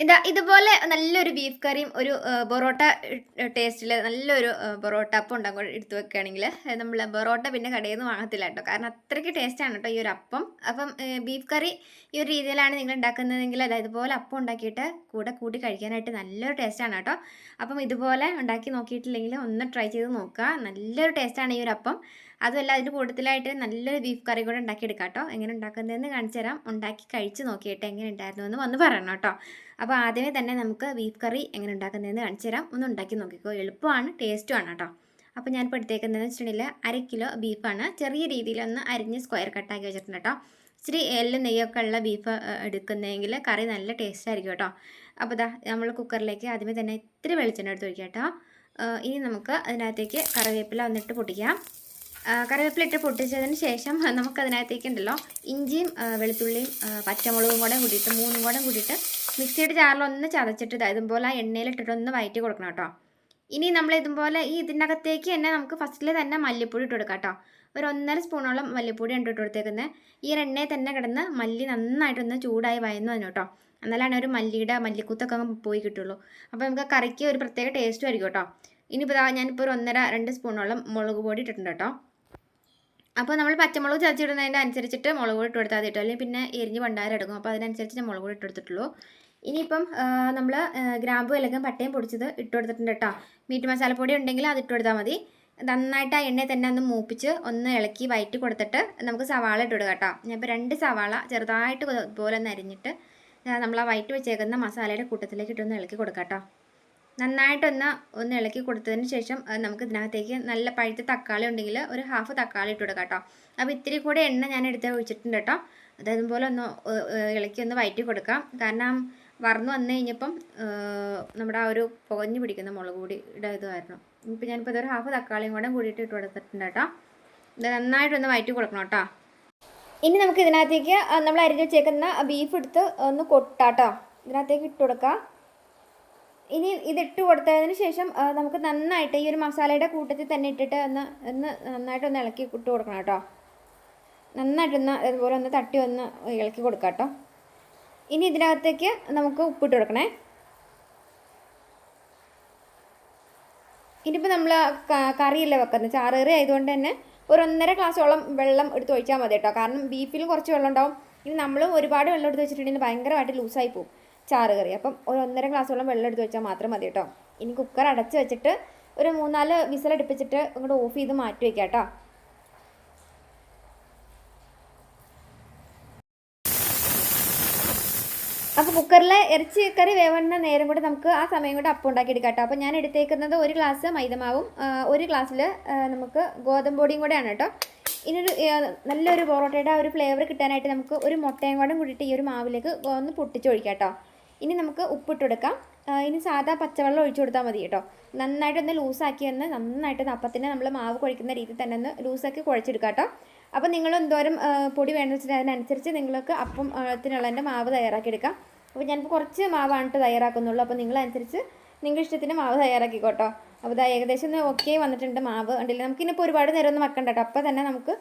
ഇതാ ഇതുപോലെ നല്ലൊരു ബീഫ് കറിയും ഒരു ബൊറോട്ട ടേസ്റ്റിൽ നല്ലൊരു ബൊറോട്ട അപ്പം ഉണ്ടാകും എടുത്തു വെക്കുകയാണെങ്കിൽ നമ്മൾ പൊറോട്ട പിന്നെ കടയിൽ നിന്ന് വാങ്ങത്തില്ല കേട്ടോ. കാരണം അത്രയ്ക്ക് ടേസ്റ്റാണ് കേട്ടോ ഈ ഒരു അപ്പം. അപ്പം ബീഫ് കറി ഈ ഒരു രീതിയിലാണ് നിങ്ങൾ ഉണ്ടാക്കുന്നതെങ്കിൽ അല്ല ഇതുപോലെ അപ്പം ഉണ്ടാക്കിയിട്ട് കൂടെ കൂട്ടി കഴിക്കാനായിട്ട് നല്ലൊരു ടേസ്റ്റാണ് കേട്ടോ. അപ്പം ഇതുപോലെ ഉണ്ടാക്കി നോക്കിയിട്ടില്ലെങ്കിൽ ഒന്ന് ട്രൈ ചെയ്ത് നോക്കുക. നല്ലൊരു ടേസ്റ്റാണ് ഈ ഒരു അപ്പം. അതുമല്ല അതിന്റെ കൂട്ടത്തിലായിട്ട് നല്ലൊരു ബീഫ് കറി കൂടെ ഉണ്ടാക്കിയെടുക്കാം കേട്ടോ. എങ്ങനെ ഉണ്ടാക്കുന്നതെന്ന് കാണിച്ചു തരാം. ഉണ്ടാക്കി കഴിച്ച് നോക്കിയിട്ട് എങ്ങനെ ഉണ്ടായിരുന്നു എന്ന് വന്ന് പറയണം കേട്ടോ. അപ്പോൾ ആദ്യമേ തന്നെ നമുക്ക് ബീഫ് കറി എങ്ങനെ ഉണ്ടാക്കുന്നതെന്ന് കാണിച്ചു തരാം. ഒന്ന് ഉണ്ടാക്കി നോക്കിക്കോ. എളുപ്പമാണ് ടേസ്റ്റുമാണ് കേട്ടോ. അപ്പോൾ ഞാൻ ഇപ്പോൾ എടുത്തേക്കുന്നതെന്ന് വെച്ചിട്ടുണ്ടെങ്കിൽ അര കിലോ ബീഫാണ് ചെറിയ രീതിയിലൊന്ന് അരിഞ്ഞ് സ്ക്വയർ കട്ടാക്കി വെച്ചിട്ടുണ്ട് കേട്ടോ. ഇച്ചിരി എല്ല് നെയ്യൊക്കെ ഉള്ള ബീഫ് എടുക്കുന്നതെങ്കിൽ കറി നല്ല ടേസ്റ്റ് ആയിരിക്കും കേട്ടോ. അപ്പോൾ ഇതാ നമ്മൾ കുക്കറിലേക്ക് ആദ്യമേ തന്നെ ഇത്തിരി വെളിച്ചെണ്ണ എടുത്ത് കേട്ടോ. ഇനി നമുക്ക് അതിനകത്തേക്ക് കറിവേപ്പില വന്നിട്ട് പൊട്ടിക്കാം. കറിവേപ്പില ഇട്ട് പൊട്ടിച്ചതിന് ശേഷം നമുക്ക് അതിനകത്തേക്ക് ഉണ്ടല്ലോ ഇഞ്ചിയും വെളുത്തുള്ളിയും പച്ചമുളകും കൂടെ കൂടിയിട്ട് മൂന്നും കൂടെ കൂടിയിട്ട് മിക്സിയുടെ ജാറിൽ ഒന്ന് ചതച്ചിട്ട് ഇതാ ഇതുപോലെ ആ എണ്ണയിലിട്ടിട്ട് ഒന്ന് വയറ്റി കൊടുക്കണം കേട്ടോ. ഇനി നമ്മൾ ഇതുപോലെ ഈ ഇതിനകത്തേക്ക് തന്നെ നമുക്ക് ഫസ്റ്റിൽ തന്നെ മല്ലിപ്പൊടി ഇട്ട് കൊടുക്കാം കേട്ടോ. ഒരു ഒന്നര സ്പൂണോളം മല്ലിപ്പൊടി ഉണ്ട് ഇട്ട് കൊടുത്തേക്കുന്നത് ഈ എണ്ണയിൽ തന്നെ കിടന്ന് മല്ലി നന്നായിട്ടൊന്ന് ചൂടായി വയന്നു വന്നു കേട്ടോ. എന്നാലാണ് ഒരു മല്ലിയുടെ മല്ലിക്കൂത്തൊക്കെ പോയി കിട്ടുള്ളൂ. അപ്പോൾ നമുക്ക് കറിക്ക് ഒരു പ്രത്യേക ടേസ്റ്റും ആയിരിക്കും കേട്ടോ. ഇനിയിപ്പോൾ ഞാനിപ്പോൾ ഒരു ഒന്നര രണ്ട് സ്പൂണോളം മുളക് പൊടി ഇട്ടിട്ടുണ്ട് കേട്ടോ. അപ്പോൾ നമ്മൾ പച്ചമുളക് ചതച്ചിടുന്നതിന്റെ അനുസരിച്ചിട്ട് മുളക് പൊടി ഇട്ട് കൊടുത്താൽ മതി അല്ലെങ്കിൽ പിന്നെ എരിഞ്ഞ് പണ്ടാരം എടുക്കും. അപ്പോൾ അതിനനുസരിച്ച് ഞാൻ മുളക് പൊടി ഇട്ട് കൊടുത്തിട്ടുള്ളൂ. ഇനിയിപ്പം നമ്മൾ ഗ്രാമ്പു അല്ലെങ്കിൽ പട്ടയും പൊടിച്ചത് ഇട്ട് കൊടുത്തിട്ടുണ്ട് കേട്ടോ. മീറ്റ് മസാലപ്പൊടി ഉണ്ടെങ്കിൽ അത് ഇട്ട് കൊടുത്താൽ മതി. നന്നായിട്ട് ആ എണ്ണയിൽ തന്നെ ഒന്ന് മൂപ്പിച്ച് ഒന്ന് ഇളക്കി വയറ്റി കൊടുത്തിട്ട് നമുക്ക് സവാള ഇട്ട് കൊടുക്കാം കേട്ടോ. ഞാനിപ്പോൾ രണ്ട് സവാള ചെറുതായിട്ട് പോലെ ഒന്ന് അരിഞ്ഞിട്ട് നമ്മൾ ആ വയറ്റി വെച്ചേക്കുന്ന മസാലയുടെ കൂട്ടത്തിലേക്ക് ഇട്ടൊന്ന് ഇളക്കി കൊടുക്കാം കേട്ടോ. നന്നായിട്ടൊന്ന് ഒന്ന് ഇളക്കി കൊടുത്തതിന് ശേഷം നമുക്ക് ഇതിനകത്തേക്ക് നല്ല പഴുത്ത തക്കാളി ഉണ്ടെങ്കിൽ ഒരു ഹാഫ് തക്കാളി ഇട്ട് കൊടുക്കാം കേട്ടോ. അപ്പോൾ ഇത്തിരി കൂടെ എണ്ണ ഞാൻ എടുത്ത് ഒഴിച്ചിട്ടുണ്ട് കേട്ടോ. പോലെ ഒന്ന് ഇളക്കി ഒന്ന് വയറ്റി കൊടുക്കാം. കാരണം വറന്ന് വന്നു കഴിഞ്ഞപ്പം നമ്മുടെ ആ ഒരു പുകഞ്ഞു പിടിക്കുന്ന മുളക് പൊടിയുടെ ഇതായിരുന്നു ഇപ്പം ഞാനിപ്പോൾ ഇതൊരു ഹാഫ് തക്കാളിയും കൂടെ കൂടിയിട്ട് ഇട്ട് കൊടുത്തിട്ടുണ്ട് കേട്ടോ. ഇത് നന്നായിട്ടൊന്ന് വയറ്റി കൊടുക്കണം കേട്ടോ. ഇനി നമുക്ക് ഇതിനകത്തേക്ക് നമ്മൾ അരിഞ്ഞ് വെച്ചേക്കുന്ന ബീഫ് എടുത്ത് ഒന്ന് കൊട്ടാട്ടോ. ഇതിനകത്തേക്ക് ഇട്ട് കൊടുക്കാം. ഇനി ഇതിട്ട് കൊടുത്തതിന് ശേഷം നമുക്ക് നന്നായിട്ട് ഈ ഒരു മസാലയുടെ കൂട്ടത്തിൽ തന്നെ ഇട്ടിട്ട് ഒന്ന് ഒന്ന് നന്നായിട്ടൊന്ന് ഇളക്കി ഇട്ട് കൊടുക്കണം കേട്ടോ. നന്നായിട്ടൊന്ന് അതുപോലെ ഒന്ന് തട്ടി ഒന്ന് ഇളക്കി കൊടുക്കാം കേട്ടോ. ഇനി ഇതിനകത്തേക്ക് നമുക്ക് ഉപ്പിട്ട് കൊടുക്കണേ. ഇനിയിപ്പോൾ നമ്മൾ കറിയല്ലേ വെക്കുന്നത്? ചാറ് കറി ആയതുകൊണ്ട് തന്നെ ഒരു ഒന്നര ഗ്ലാസ്സോളം വെള്ളം എടുത്ത് ഒഴിച്ചാൽ മതി കേട്ടോ. കാരണം ബീഫിലും കുറച്ച് വെള്ളം ഉണ്ടാവും. ഇനി നമ്മൾ ഒരുപാട് വെള്ളം എടുത്ത് വെച്ചിട്ടുണ്ടെങ്കിൽ ഭയങ്കരമായിട്ട് ലൂസായി പോകും ചാറ് കറി അപ്പം ഒരു ഒന്നര ഗ്ലാസ് വെള്ളം എടുത്ത് വെച്ചാൽ മാത്രം മതി കേട്ടോ. ഇനി കുക്കർ അടച്ച് വെച്ചിട്ട് ഒരു മൂന്നാൽ വിസിലടുപ്പിച്ചിട്ട് ഇങ്ങോട്ട് ഓഫ് ചെയ്ത് മാറ്റി വയ്ക്കാം കേട്ടോ. അപ്പോൾ കുക്കറിലെ ഇറച്ചി കറി വേവുന്ന നേരം കൂടി നമുക്ക് ആ സമയം കൂടെ അപ്പം ഉണ്ടാക്കി എടുക്കാം കേട്ടോ. അപ്പോൾ ഞാൻ എടുത്തേക്കുന്നത് ഒരു ഗ്ലാസ് മൈദമാവും. ഒരു ഗ്ലാസ്സിൽ നമുക്ക് ഗോതമ്പ് പൊടിയും കൂടെയാണ് കേട്ടോ. ഇനിയൊരു നല്ലൊരു പൊറോട്ടയുടെ ആ ഒരു ഫ്ലേവർ കിട്ടാനായിട്ട് നമുക്ക് ഒരു മുട്ടയും കൂടെ കൂടിയിട്ട് ഈ ഒരു മാവിലേക്ക് ഒന്ന് പൊട്ടിച്ചൊഴിക്കാം കേട്ടോ. ഇനി നമുക്ക് ഉപ്പിട്ട് കൊടുക്കാം ഇനി സാധാ പച്ചവെള്ളം ഒഴിച്ചു കൊടുത്താൽ മതി കേട്ടോ. നന്നായിട്ടൊന്ന് ലൂസാക്കി ഒന്ന് നന്നായിട്ട് അപ്പത്തിന് നമ്മൾ മാവ് കുഴിക്കുന്ന രീതിയിൽ തന്നെ ഒന്ന് ലൂസാക്കി കുഴച്ചെടുക്കാം കേട്ടോ. അപ്പോൾ നിങ്ങൾ എന്തോരം പൊടി വേണമെന്ന് വെച്ചിട്ട് അതിനനുസരിച്ച് നിങ്ങൾക്ക് അപ്പം ത്തിനുള്ളതിന്റെ മാവ് തയ്യാറാക്കി എടുക്കാം അപ്പോൾ ഞാനിപ്പോൾ കുറച്ച് മാവാണ് കേട്ടോ തയ്യാറാക്കുന്നുള്ളൂ. അപ്പോൾ നിങ്ങളനുസരിച്ച് നിങ്ങളുടെ ഇഷ്ടത്തിന് മാവ് തയ്യാറാക്കിക്കോട്ടോ. അപ്പോൾ ഇതാ ഏകദേശം ഒന്ന് ഓക്കെ വന്നിട്ടുണ്ട് മാവ്. ഉണ്ടല്ലേ നമുക്കിനിപ്പോൾ ഒരുപാട് നേരം ഒന്നും വെക്കണ്ട കേട്ടോ. അപ്പോൾ തന്നെ നമുക്ക്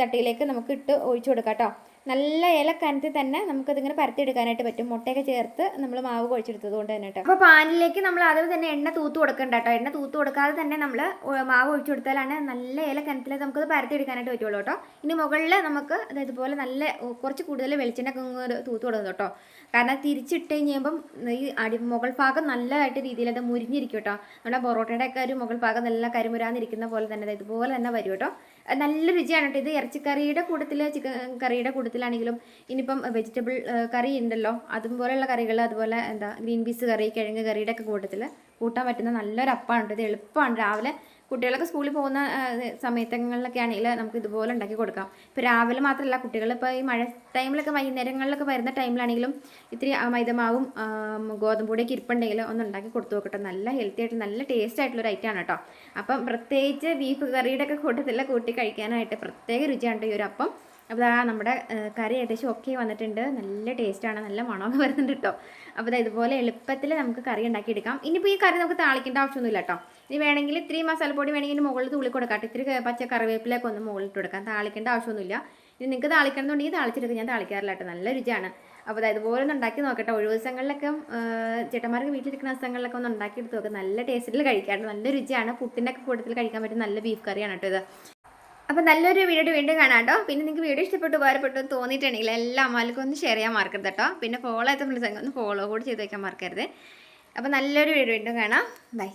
ചട്ടിയിലേക്ക് നമുക്ക് ഇട്ട് ഒഴിച്ചു കൊടുക്കാം കേട്ടോ. നല്ല ഇലക്കനത്തിൽ തന്നെ നമുക്കതിങ്ങനെ പരത്തിയെടുക്കാനായിട്ട് പറ്റും. മുട്ടയൊക്കെ ചേർത്ത് നമ്മൾ മാവ് കുഴച്ചെടുത്തത് കൊണ്ട് തന്നെ കേട്ടോ അപ്പോൾ പാനിലേക്ക് നമ്മൾ ആദ്യം തന്നെ എണ്ണ തൂത്ത് കൊടുക്കണ്ട കേട്ടോ എണ്ണ തൂത്ത് കൊടുക്കാതെ തന്നെ നമ്മൾ മാവ് ഒഴിച്ചു കൊടുത്താലാണ് നല്ല ഇലക്കനത്തിൽ നമുക്കത് പരത്തിയെടുക്കാനായിട്ട് പറ്റുള്ളൂ കേട്ടോ ഇനി മുകളിൽ നമുക്ക് അതായത് ഇതുപോലെ നല്ല കുറച്ച് കൂടുതൽ വെളിച്ചെണ്ണ തൂത്ത് കൊടുക്കുന്നത് കേട്ടോ കാരണം തിരിച്ചിട്ട് കഴിയുമ്പം ഈ അടി മുകൾ ഭാഗം നല്ലതായിട്ട് രീതിയിൽ അത് മുരിഞ്ഞിരിക്കും കേട്ടോ നമ്മുടെ പൊറോട്ടയുടെ ഒക്കെ ഒരു മുകൾ ഭാഗം നല്ല കരിമുരാന്നിരിക്കുന്ന പോലെ തന്നെ അതായത് ഇതുപോലെ തന്നെ വരും കേട്ടോ നല്ല രുചിയാണ് കേട്ടോ ഇത് ഇറച്ചിക്കറിയുടെ കൂട്ടത്തിൽ ചിക്കൻ കറിയുടെ കൂട്ടത്തിലാണെങ്കിലും ഇനിയിപ്പം വെജിറ്റബിൾ കറി ഉണ്ടല്ലോ അതുപോലെയുള്ള കറികൾ അതുപോലെ എന്താ ഗ്രീൻ പീസ് കറി കിഴങ്ങ് കറിയുടെ ഒക്കെ കൂട്ടത്തിൽ കൂട്ടാൻ പറ്റുന്ന നല്ലൊരു അപ്പമാണ് ഇത് എളുപ്പമാണ്. രാവിലെ കുട്ടികളൊക്കെ സ്കൂളിൽ പോകുന്ന സമയത്തങ്ങളിലൊക്കെ ആണെങ്കിൽ നമുക്ക് ഇതുപോലെ ഉണ്ടാക്കി കൊടുക്കാം. ഇപ്പോൾ രാവിലെ മാത്രമല്ല കുട്ടികൾ ഇപ്പോൾ ഈ മഴ ടൈമിലൊക്കെ വൈകുന്നേരങ്ങളിലൊക്കെ വരുന്ന ടൈമിലാണെങ്കിലും ഇത്തിരി മൈദമാവും ആ, ഗോതമ്പ് പൊടിയൊക്കെ ഇരിപ്പുണ്ടെങ്കിൽ ഒന്ന് ഉണ്ടാക്കി കൊടുത്തു നോക്കട്ടെ. നല്ല ഹെൽത്തി ആയിട്ട് നല്ല ടേസ്റ്റ് ആയിട്ടുള്ള ഒരു ഐറ്റമാണ് കേട്ടോ. അപ്പം പ്രത്യേകിച്ച് ബീഫ് കറിയുടെ ഒക്കെ കൂട്ടത്തിലെ കൂട്ടി കഴിക്കാനായിട്ട് പ്രത്യേക രുചിയാണ് ഈ ഒരു അപ്പം. അപ്പോൾ ആ നമ്മുടെ കറി ഏകദേശം ഒക്കെ വന്നിട്ടുണ്ട്. നല്ല ടേസ്റ്റാണ് നല്ല മണമൊക്കെ വരുന്നുണ്ട് കേട്ടോ അപ്പോൾ ഇതുപോലെ എളുപ്പത്തിൽ നമുക്ക് കറി ഉണ്ടാക്കിയെടുക്കാം. ഇനിയിപ്പോൾ ഈ കറി നമുക്ക് താളിക്കേണ്ട ആവശ്യമൊന്നുമില്ല കേട്ടോ ഇനി വേണമെങ്കിൽ ഇത്തിരി മസാലപ്പൊടി വേണമെങ്കിൽ മുകളിൽ തുള്ളി കൊടുക്കാം. ഇത്തിരി പച്ച കറിവേപ്പിലൊക്കെ ഒന്ന് മുകളിൽ ഇട്ട് കൊടുക്കാം. താളിക്കേണ്ട ആവശ്യമൊന്നുമില്ല. ഇനി നിങ്ങൾക്ക് താളിക്കണമെന്നുണ്ടെങ്കിൽ താളിച്ചെടുക്കുക ഞാൻ താളിക്കാറില്ല കേട്ടോ നല്ല രുചിയാണ്. അപ്പോൾ അതായത് ഇതുപോലെ ഒന്ന് ഉണ്ടാക്കി നോക്കട്ടെ. ഒഴിവ് ദിവസങ്ങളിലൊക്കെ ചേട്ടന്മാർക്ക് വീട്ടിലിരിക്കുന്ന ദിവസങ്ങളിലൊക്കെ ഒന്ന് ഉണ്ടാക്കി എടുത്ത് നോക്കാം. നല്ല ടേസ്റ്റിൽ കഴിക്കാം നല്ല രുചിയാണ്. പുട്ടിന്റെ ഒക്കെ കൂട്ടത്തിൽ കഴിക്കാൻ പറ്റുന്ന നല്ല ബീഫ് കറിയാണ് കേട്ടോ ഇത്. അപ്പോൾ നല്ലൊരു വീഡിയോ വീണ്ടും കാണാം കേട്ടോ പിന്നെ നിങ്ങൾക്ക് വീഡിയോ ഇഷ്ടപ്പെട്ടു ഉപകാരപ്പെട്ടു തോന്നിയിട്ടുണ്ടെങ്കിൽ എല്ലാ അമ്മാർക്കും ഒന്ന് ഷെയർ ചെയ്യാൻ മറക്കരുത് കേട്ടോ. പിന്നെ ഫോളോ ഫ്രണ്ട്സ് ഒന്ന് ഫോളോ കൂടി ചെയ്ത് വയ്ക്കാൻ മറക്കരുത്. അപ്പോൾ നല്ലൊരു വീഡിയോ വീണ്ടും കാണാം. ബൈ